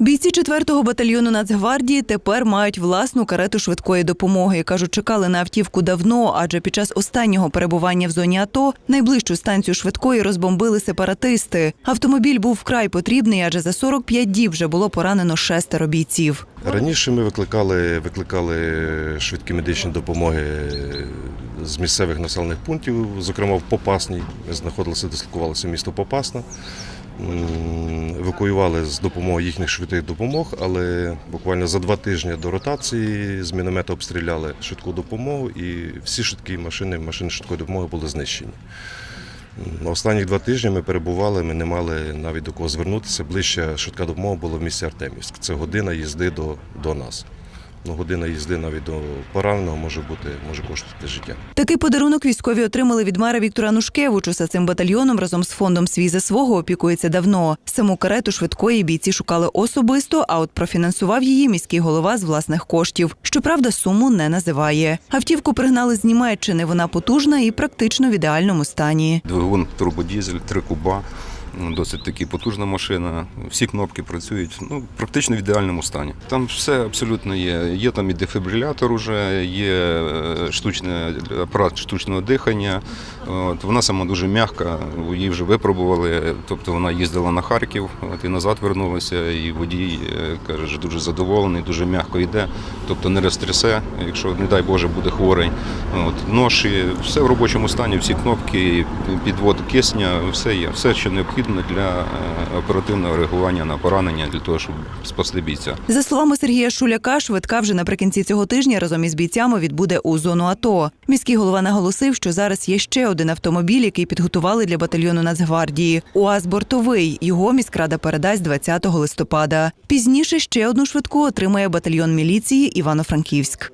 Бійці 4-го батальйону Нацгвардії тепер мають власну карету швидкої допомоги. кажуть, чекали на автівку давно, адже під час останнього перебування в зоні АТО найближчу станцію швидкої розбомбили сепаратисти. Автомобіль був вкрай потрібний, адже за 45 діб вже було поранено шестеро бійців. Раніше ми викликали, викликали швидкі медичні допомоги з місцевих населених пунктів, зокрема в Попасній. Ми знаходилися, дислокувалися місто Попасна. Евакуювали з допомогою їхніх швидких допомог, але буквально за два тижні до ротації з міномета обстріляли швидку допомогу і всі швидкі машини, машини швидкої допомоги були знищені. Останні два тижні ми перебували, ми не мали навіть до кого звернутися. Ближче швидка допомога була в місті Артемівськ. Це година їзди до, до нас. Ну, година їзди навіть до пораненого може бути, може коштувати життя. Такий подарунок військові отримали від мера Віктора Нушкевичуса. Цим батальйоном разом з фондом свій за свого опікується давно. Саму карету швидкої бійці шукали особисто, а от профінансував її міський голова з власних коштів. Щоправда, суму не називає. Автівку пригнали з Німеччини. Вона потужна і практично в ідеальному стані. Двигун турбодізель, три куба. Досить таки потужна машина. Всі кнопки працюють ну, практично в ідеальному стані. Там все абсолютно є. Є там і дефібрилятор уже, є е, штучний апарат штучного дихання. От, вона сама дуже м'яка, її вже випробували. Тобто вона їздила на Харків от, і назад вернулася. І водій е, каже, що дуже задоволений, дуже м'яко йде. Тобто не розтрясе, якщо, не дай Боже, буде хворий. От, ноші, все в робочому стані, всі кнопки, підвод кисня, все є, все, що необхідно для е, оперативного реагування на поранення, для того, щоб спасти бійця. За словами Сергія Шуляка, швидка вже наприкінці цього тижня разом із бійцями відбуде у зону АТО. Міський голова наголосив, що зараз є ще один автомобіль, який підготували для батальйону Нацгвардії. УАЗ бортовий. Його міськрада передасть 20 листопада. Пізніше ще одну швидку отримає батальйон міліції Івано-Франківськ.